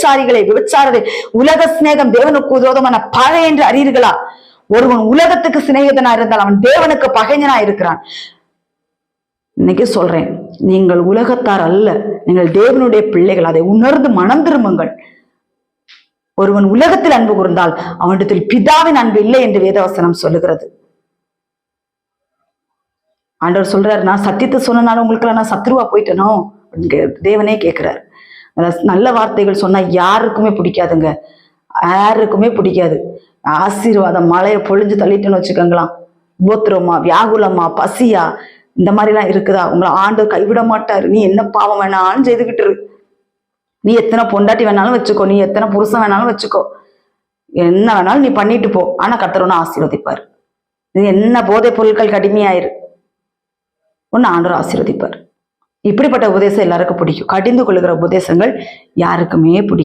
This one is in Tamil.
விபச்சாரிகளை விபச்சாரரை உலக சிநேகம் தேவனுக்கு உதோதமான பகை என்று அறியீர்களா? ஒருவன் உலகத்துக்கு சிநேகிதனா இருந்தால் அவன் தேவனுக்கு பகைஞனா இருக்கிறான். இன்னைக்கு சொல்றேன் நீங்கள் உலகத்தார் அல்ல நீங்கள் தேவனுடைய பிள்ளைகள் அதை உணர்ந்து மனம் திரும்புங்கள். ஒருவன் உலகத்தில் அன்பு கூர்ந்தால் அவனிடத்தில் பிதாவின் அன்பு இல்லை என்று வேதவசனம் சொல்லுகிறது. ஆண்டவர் சொல்றாரு நான் சத்தியத்தை சொன்னனால உங்களுக்கு நான் சத்ருவா போயிட்டனோ? தேவனே கேட்கிறார் நல்ல வார்த்தைகள் சொன்னால் யாருக்குமே பிடிக்காதுங்க. யாருக்குமே பிடிக்காது. ஆசீர்வாதம் மழையை பொழிஞ்சு தள்ளிட்டுன்னு வச்சுக்கோங்களாம். உபத்திரமா வியாகுலமா பசியா இந்த மாதிரிலாம் இருக்குதா? உங்களை ஆண்டு கைவிட மாட்டாரு. நீ என்ன பாவம் வேணாலும் செய்துக்கிட்டு இரு. நீ எத்தனை பொண்டாட்டி வேணாலும் வச்சுக்கோ. நீ எத்தனை புருஷன் வேணாலும் வச்சுக்கோ. என்ன வேணாலும் நீ பண்ணிட்டு போ. ஆனா கர்த்தர் ஒன்று ஆசீர்வதிப்பார். நீ என்ன போதை பொருட்கள் கடுமையாயிரு. ஒன்று ஆண்டவர் ஆசீர்வதிப்பார். இப்படிப்பட்ட உபதேசம் எல்லாருக்கும் பிடிக்கும். கடிந்து கொள்ளுகிற உபதேசங்கள் யாருக்குமே பிடிக்கும்